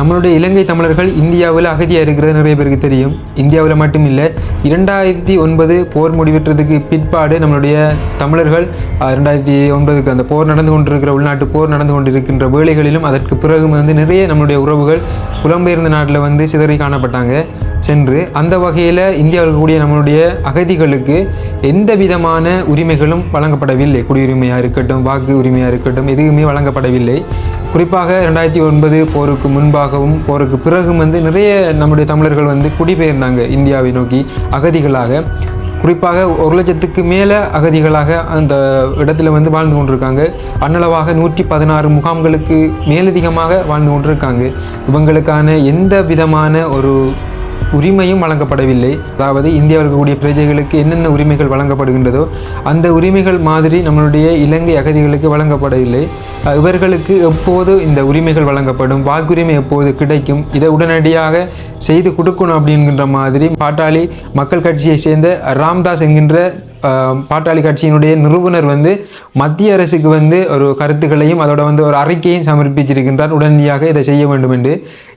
நம்மளுடைய இலங்கை தமிழர்கள் இந்தியாவில் அகதியாக இருக்கிறது நிறைய பேருக்கு தெரியும். இந்தியாவில் மட்டும் இல்லை இரண்டாயிரத்தி ஒன்பது போர் முடிவெற்றதுக்கு பிற்பாடு நம்மளுடைய தமிழர்கள் ரெண்டாயிரத்தி ஒன்பதுக்கு அந்த போர் நடந்து கொண்டிருக்கிற உள்நாட்டு போர் நடந்து கொண்டிருக்கின்ற வேலைகளிலும் அதற்கு பிறகு வந்து நிறைய நம்மளுடைய உறவுகள் புலம்பெயர்ந்த நாட்டில் வந்து சிதறி காணப்பட்டாங்க. சென்று அந்த வகையில் இந்தியாவில் இருக்கக்கூடிய நம்மளுடைய அகதிகளுக்கு எந்த விதமான உரிமைகளும் வழங்கப்படவில்லை. குடியுரிமையாக இருக்கட்டும் வாக்கு உரிமையாக இருக்கட்டும் எதுவுமே வழங்கப்படவில்லை. குறிப்பாக ரெண்டாயிரத்தி ஒன்பது போருக்கு முன்பாகவும் போருக்கு பிறகும் வந்து நிறைய நம்முடைய தமிழர்கள் வந்து குடிபெயர்ந்தாங்க இந்தியாவை நோக்கி அகதிகளாக. குறிப்பாக ஒரு லட்சத்துக்கு மேலே அகதிகளாக அந்த இடத்துல வந்து வாழ்ந்து கொண்டிருக்காங்க. அன்னளவாக நூற்றி பதினாறு முகாம்களுக்கு மேலதிகமாக வாழ்ந்து கொண்டிருக்காங்க. இவங்களுக்கான எந்த விதமான ஒரு உரிமையும் வழங்கப்படவில்லை. அதாவது இந்தியாவில் இருக்கக்கூடிய பிரஜைகளுக்கு என்னென்ன உரிமைகள் வழங்கப்படுகின்றதோ அந்த உரிமைகள் மாதிரி நம்மளுடைய இலங்கை அகதிகளுக்கு வழங்கப்படவில்லை. இவர்களுக்கு எப்போது இந்த உரிமைகள் வழங்கப்படும்? வாக்குரிமை எப்போது கிடைக்கும்? இதை உடனடியாக செய்து கொடுக்கணும் அப்படிங்கிற மாதிரி பாட்டாளி மக்கள் கட்சியை சேர்ந்த ராம்தாஸ் என்கின்ற பாட்டாளி கட்சியினுடைய நிறுவனர் வந்து மத்திய அரசுக்கு வந்து ஒரு கருத்துக்களையும் அதோட வந்து ஒரு அறிக்கையும் சமர்ப்பிச்சிருக்கின்றார். உடனடியாக இதை செய்ய வேண்டும் என்று.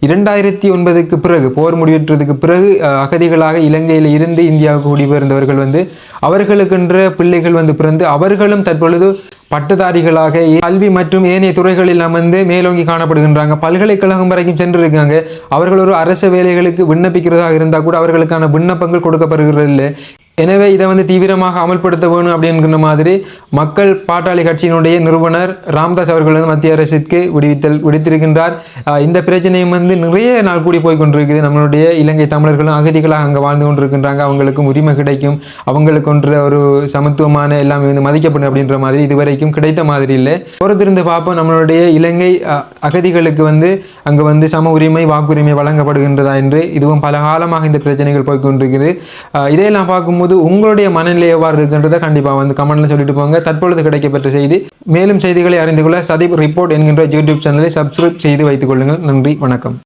இரண்டாயிரத்தி ஒன்பதுக்கு பிறகு போர் முடிவெற்றதுக்கு பிறகு அகதிகளாக இலங்கையில் இருந்து இந்தியாவுக்கு குடிபெயர்ந்தவர்கள் வந்து அவர்களுக்கென்ற பிள்ளைகள் வந்து பிறந்து அவர்களும் தற்பொழுது பட்டதாரிகளாக கல்வி மற்றும் ஏனைய துறைகளில் அமர்ந்து மேலோங்கி காணப்படுகின்றாங்க. பல்கலைக்கழகம் வரைக்கும் சென்றிருக்காங்க. அவர்கள் ஒரு அரசு வேலைகளுக்கு விண்ணப்பிக்கிறதாக இருந்தால் கூட அவர்களுக்கான விண்ணப்பங்கள் கொடுக்கப்படுகிறது இல்லை எனவே இதை வந்து தீவிரமாக அமல்படுத்த வேணும் அப்படிங்கிற மாதிரி மக்கள் பாட்டாளி கட்சியினுடைய நிறுவனர் ராம்தாஸ் அவர்கள் வந்து மத்திய அரசிற்கு விடுவித்தல் விடுத்திருக்கின்றார். இந்த பிரச்சனையும் வந்து நிறைய நாள் கூடி போய் கொண்டிருக்குது. நம்மளுடைய இலங்கை தமிழர்களும் அகதிகளாக அங்கே வாழ்ந்து கொண்டிருக்கின்றாங்க. அவங்களுக்கும் உரிமை கிடைக்கும். அவங்களுக்கு ஒன்று ஒரு சமத்துவமான எல்லாமே வந்து மதிக்கப்படும் அப்படின்ற மாதிரி இதுவரைக்கும் கிடைத்த மாதிரி இல்லை. பொறுத்திருந்து பார்ப்போம். நம்மளுடைய இலங்கை அகதிகளுக்கு வந்து அங்கே வந்து சம உரிமை வாக்குரிமை வழங்கப்படுகின்றதா என்று இதுவும் பல காலமாக இந்த பிரச்சனைகள் போய் கொண்டிருக்குது. இதையெல்லாம் பார்க்கும்போது உங்களுடைய மனநிலை எவ்வாறு இருக்கின்றதை கண்டிப்பாக வந்து கமெண்ட்ல சொல்லிட்டு போங்க. தற்பொழுது கிடைக்கப்பெற்ற செய்தி. மேலும் செய்திகளை அறிந்து கொள்ள சதீப் ரிப்போர்ட் என்கின்ற யூடியூப் சேனலை சப்ஸ்கிரைப் செய்து வைத்துக் கொள்ளுங்கள். நன்றி வணக்கம்.